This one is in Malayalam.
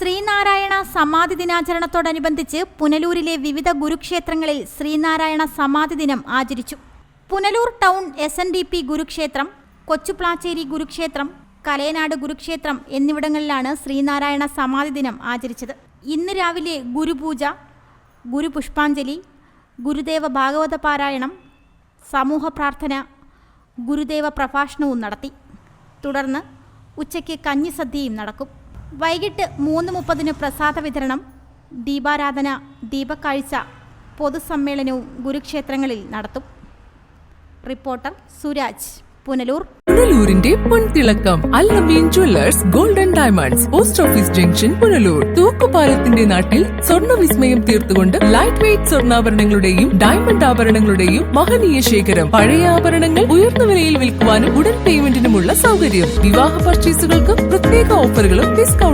ശ്രീനാരായണ സമാധി ദിനാചരണത്തോടനുബന്ധിച്ച് പുനലൂരിലെ വിവിധ ഗുരുക്ഷേത്രങ്ങളിൽ ശ്രീനാരായണ സമാധി ദിനം ആചരിച്ചു. Punalur town S N D P ഗുരുക്ഷേത്രം കൊച്ചുപ്ലാച്ചേരി ഗുരുക്ഷേത്രം കലയനാട് ഗുരുക്ഷേത്രം എന്നിവിടങ്ങളിലാണ് ശ്രീനാരായണ സമാധി ദിനം ആചരിച്ചത്. ഇന്ന് രാവിലെ ഗുരുപൂജ ഗുരുപുഷ്പാഞ്ജലി ഗുരുദേവ ഭാഗവത പാരായണം സമൂഹ പ്രാർത്ഥന ഗുരുദേവ പ്രഭാഷണവും നടത്തി. തുടർന്ന് ഉച്ചയ്ക്ക് കഞ്ഞിസദ്യയും നടക്കും. വൈകിട്ട് മൂന്ന് മുപ്പതിന് പ്രസാദ വിതരണം ദീപാരാധന ദീപക്കാഴ്ച പൊതുസമ്മേളനവും ഗുരുക്ഷേത്രങ്ങളിൽ നടത്തും. റിപ്പോർട്ടർ സുരാജ് പുനലൂർ. പുനലൂരിന്റെ പൊൻതിളക്കം Allameen jewellers golden diamonds post office junction Punalur. തൂക്കുപാലത്തിന്റെ നാട്ടിൽ സ്വർണ വിസ്മയം തീർത്തുകൊണ്ട് ലൈറ്റ് വെയിറ്റ് സ്വർണാഭരണങ്ങളുടെയും ഡയമണ്ട് ആഭരണങ്ങളുടെയും മഹനീയ ശേഖരം. പഴയ ആഭരണങ്ങൾ ഉയർന്ന വിലയിൽ വിൽക്കുവാനും ഉടൻ പേയ്മെന്റിനുമുള്ള സൗകര്യം. വിവാഹ പർച്ചേസുകൾക്കും പ്രത്യേക ഓഫറുകളും